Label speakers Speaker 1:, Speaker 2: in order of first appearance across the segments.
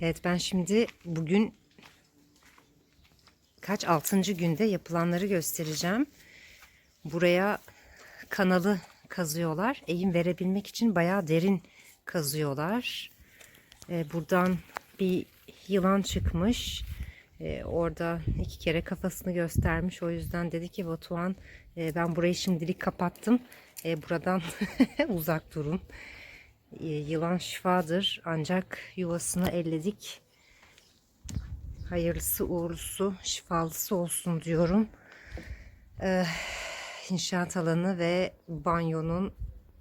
Speaker 1: Evet ben şimdi bugün kaç altıncı günde yapılanları göstereceğim. Buraya kanalı kazıyorlar. Eğim verebilmek için bayağı derin kazıyorlar. Ee, buradan bir yılan çıkmış. Ee, orada iki kere kafasını göstermiş. O yüzden dedi ki Batuhan e, ben burayı şimdilik kapattım. E, buradan uzak durun. E, yılan şifadır ancak yuvasını elledik. Hayırlısı uğurlusu şifalısı olsun diyorum. Ee, inşaat alanı ve banyonun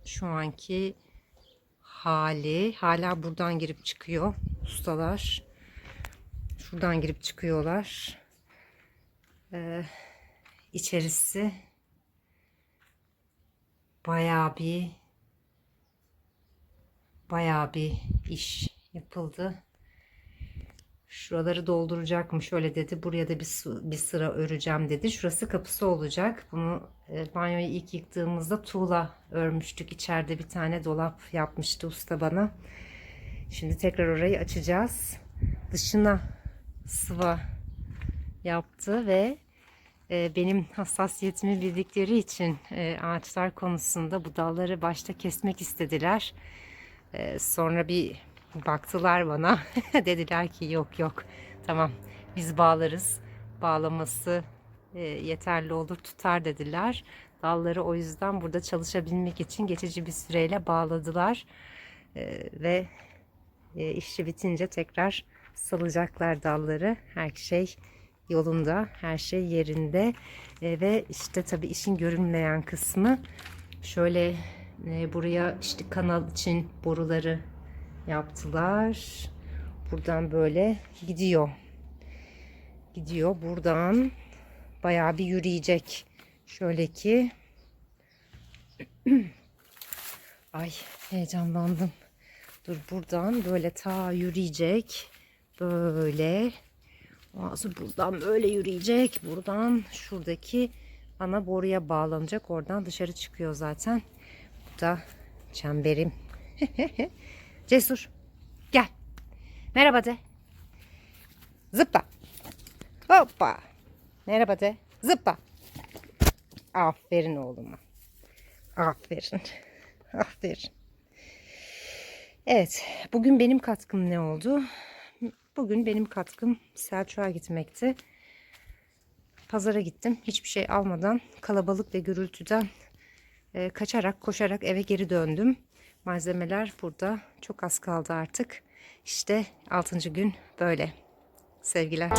Speaker 1: şu anki hali hala buradan girip çıkıyor ustalar. Şuradan girip çıkıyorlar. Ee, içerisi bayağı bir bayağı bir iş yapıldı. Şuraları dolduracakmış öyle dedi. Buraya da bir, bir sıra öreceğim dedi. Şurası kapısı olacak. Bunu e, banyoyu ilk yıktığımızda tuğla örmüştük. İçeride bir tane dolap yapmıştı usta bana. Şimdi tekrar orayı açacağız. Dışına sıva yaptı ve e, benim hassasiyetimi bildikleri için e, ağaçlar konusunda bu dalları başta kesmek istediler. E, sonra bir baktılar bana. Dediler ki yok yok tamam biz bağlarız. Bağlaması e, yeterli olur tutar dediler. Dalları o yüzden burada çalışabilmek için geçici bir süreyle bağladılar. E, ve e, işi bitince tekrar salacaklar dalları. Her şey yolunda, her şey yerinde. E, ve işte tabii işin görünmeyen kısmı şöyle e, buraya işte kanal için boruları yaptılar. Buradan böyle gidiyor. Gidiyor buradan bayağı bir yürüyecek. Şöyle ki Ay heyecanlandım. Dur buradan böyle ta yürüyecek. Böyle. Ağzı buradan böyle yürüyecek. Buradan şuradaki ana boruya bağlanacak. Oradan dışarı çıkıyor zaten. Da çemberim. Cesur. Gel. Merhaba de. Zıpla. Hoppa. Merhaba de. Zıpla. Aferin oğluma. Aferin. Aferin. Evet. Bugün benim katkım ne oldu? Bugün benim katkım Selçuk'a gitmekti. Pazara gittim. Hiçbir şey almadan kalabalık ve gürültüden e, kaçarak koşarak eve geri döndüm. Malzemeler burada. Çok az kaldı artık. İşte 6. gün böyle. Sevgiler.